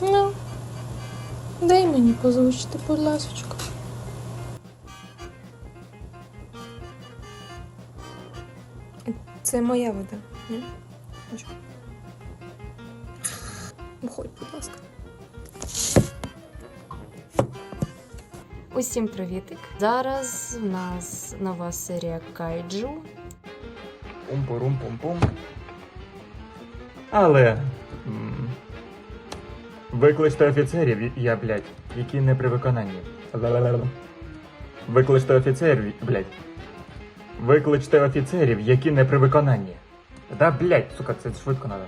Ну, дай мені позвучити, будь ласочка. Це моя вода, ні? Уходь, будь ласка. Усім привітик! Зараз в нас нова серія Кайджу. Пум-порум-пум-пум. Але. Викличте офіцерів, я, блядь, які не при виконанні. Викличте офіцерів, блядь. Викличте офіцерів, які не при виконанні. Да, блядь, сука, це швидко надо.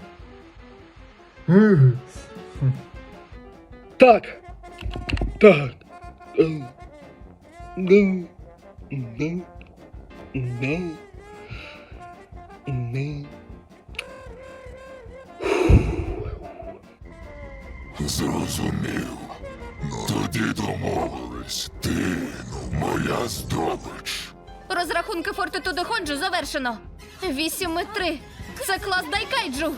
Так. Так. Ем. Ну. Ну. Ну. Ну. Зрозумів. Тоді домовились. Ти ну, моя здобич. Розрахунки фортитуди Хонджу завершено. 8 і 3. Це клас Дайкайджу.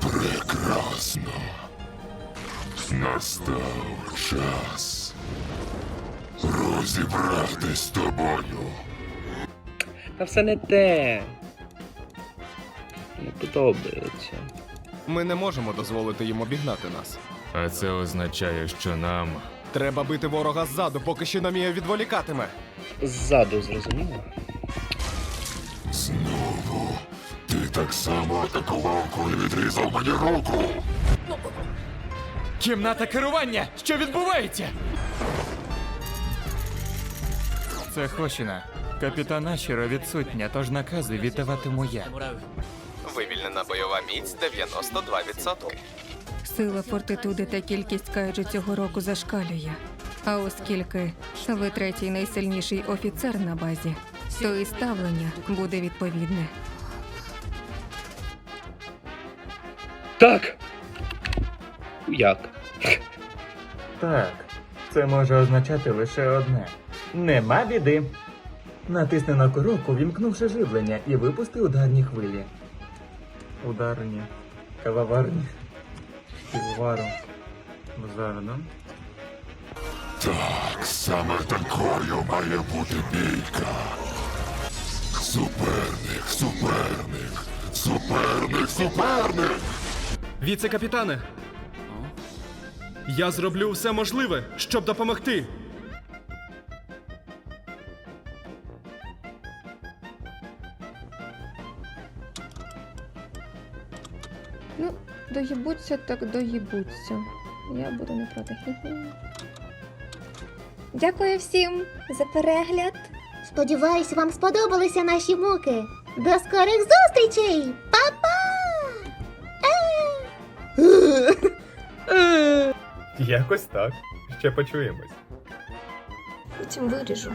Прекрасно. Настав час розібратись з тобою. Та все не те. Не подобається. Ми не можемо дозволити їм обігнати нас. А це означає, що нам Треба бити ворога ззаду, поки Шиномія відволікатиме. Ззаду зрозуміло. Знову. Ти так само атакував, коли відрізав мені руку. Кімната керування! Що відбувається? Це Хошіна. Капітана Щиро відсутня, тож накази віддаватиму я. Вивільнена бойова міць 92%. Сила фортитуди та кількість кайджу цього року зашкалює. А оскільки ви третій найсильніший офіцер на базі, то і ставлення буде відповідне. Так. Як? Так, це може означати лише одне. Нема біди. Натисни на коробку, вімкнувши живлення, і випусти ударні хвилі. Ударні. Кавоварні. Півовару. Зарано. Так, саме такою має бути бійка. Суперник, суперник, суперник, суперник. Віце-капітане! Я зроблю все можливе, щоб допомогти. Ну, доїбуться, так доїбуться. Я буду не проти. Дякую всім за перегляд. Сподіваюсь, вам сподобалися наші муки. До скорих зустрічей! Па-па! Е! Якось так. Ще почуємось. Потім виріжу.